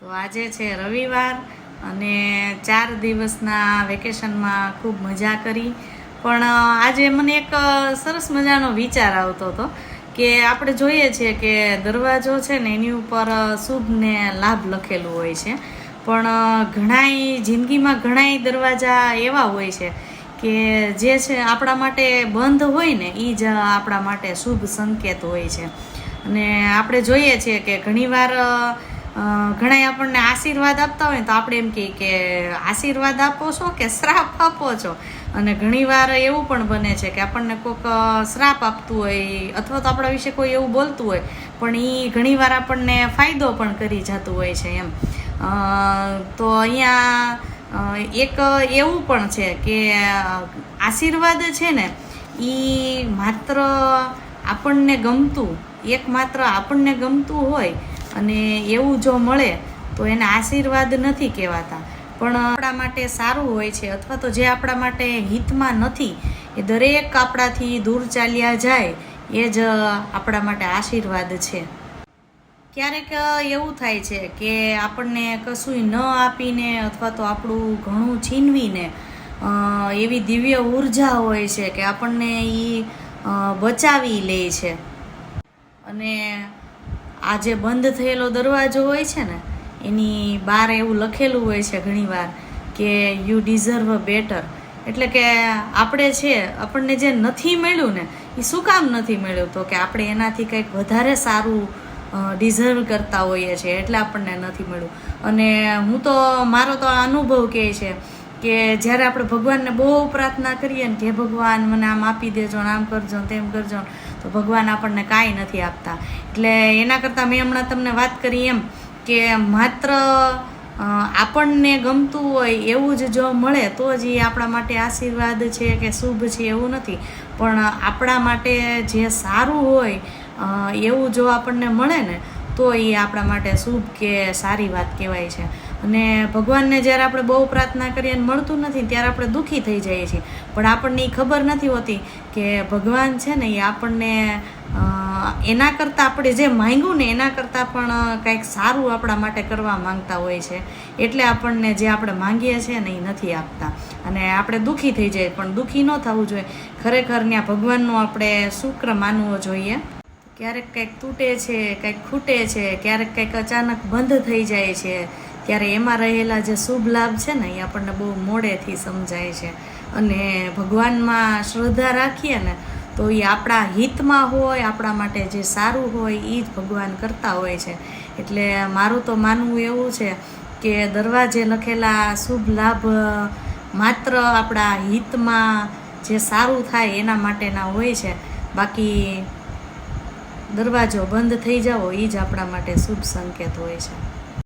તો આજે છે રવિવાર અને ચાર દિવસના વેકેશનમાં ખૂબ મજા કરી. પણ આજે મને એક સરસ મજાનો વિચાર આવતો હતો કે આપણે જોઈએ છીએ કે દરવાજો છે ને એની ઉપર શુભ ને લાભ લખેલું હોય છે. પણ ઘણાય જિંદગીમાં ઘણાય દરવાજા એવા હોય છે કે જે છે આપણા માટે બંધ હોય ને એ જ આપણા માટે શુભ સંકેત હોય છે. અને આપણે જોઈએ છીએ કે ઘણીવાર ઘણાય આપણને આશીર્વાદ આપતા હોય તો આપણે એમ કહીએ કે આશીર્વાદ આપો છો કે શ્રાપ આપો છો? અને ઘણીવાર એવું પણ બને છે કે આપણને કોઈક શ્રાપ આપતું હોય, અથવા તો આપણા વિશે કોઈ એવું બોલતું હોય, પણ એ ઘણીવાર આપણને ફાયદો પણ કરી જતું હોય છે એમ. તો અહીંયા એક એવું પણ છે કે આશીર્વાદ છે ને એ માત્ર આપણને ગમતું એક માત્ર આપણને ગમતું હોય અને એવું જો મળે, તો એને આશીર્વાદ નથી કહેવાતા. પણ આપણા માટે સારું હોય છે, અથવા તો જે આપણા માટે હિતમાં નથી, એ દરેક આપણાથી દૂર ચાલ્યા જાય, એ જ આપણા માટે આશીર્વાદ છે. ક્યારેક એવું થાય છે કે આપણને કશું ન આપીને, અથવા તો આપણું ઘણું છીનવીને એવી દિવ્ય ઊર્જા હોય છે કે આપણને એ બચાવી લે છે. અને આ જે બંધ થયેલો દરવાજો હોય છે ને, એની બહાર એવું લખેલું હોય છે ઘણીવાર કે યુ ડિઝર્વ બેટર એટલે કે આપણે છે, આપણને જે નથી મળ્યું ને એ શું કામ નથી મળ્યું? તો કે આપણે એનાથી કંઈક વધારે સારું ડિઝર્વ કરતા હોઈએ છીએ એટલે આપણને નથી મળ્યું. અને હું તો, મારો તો અનુભવ કહે છે કે જ્યારે આપણે ભગવાનને બહુ પ્રાર્થના કરીએ ને કે ભગવાન, મને આમ આપી દેજો ને આમ કરજો તેમ કરજો તો ભગવાન આપણને કાંઈ નથી આપતા. એટલે એના કરતાં મેં હમણાં તમને વાત કરી એમ કે માત્ર આપણને ગમતું હોય એવું જ જો મળે, તો જ એ આપણા માટે આશીર્વાદ છે કે શુભ છે એવું નથી. પણ આપણા માટે જે સારું હોય એવું જો આપણને મળે ને તો એ આપણા માટે શુભ કે સારી વાત કહેવાય છે. અને ભગવાનને જ્યારે આપણે બહુ પ્રાર્થના કરીએ અને મળતું નથી, ત્યારે આપણે દુઃખી થઈ જઈએ છીએ. પણ આપણને એ ખબર નથી હોતી કે ભગવાન છે ને એ આપણને એના કરતાં આપણે જે માંગ્યું ને એના કરતાં પણ કંઈક સારું આપણા માટે કરવા માંગતા હોય છે. એટલે આપણને જે આપણે માંગીએ છીએ ને એ નથી આપતા. અને આપણે દુઃખી થઈ જાય પણ દુઃખી ન થવું જોઈએ. ખરેખર ત્યાં ભગવાનનું આપણે શુક્ર માનવો જોઈએ. ક્યારેક કંઈક તૂટે છે, કંઈક ખૂટે છે, ક્યારેક કંઈક અચાનક બંધ થઈ જાય છે, ત્યારે એમાં રહેલા જે શુભ લાભ છે ને, એ આપણને બહુ મોડેથી સમજાય છે. અને ભગવાનમાં શ્રદ્ધા રાખીએ ને, તો એ આપણા હિતમાં હોય, આપણા માટે જે સારું હોય, એ જ ભગવાન કરતા હોય છે. એટલે મારું તો માનવું એવું છે કે દરવાજે લખેલા શુભ લાભ માત્ર આપણા હિતમાં જે સારું થાય એના માટેના હોય છે. બાકી દરવાજો બંધ થઈ જાવો એ જ આપણા માટે શુભ સંકેત હોય છે.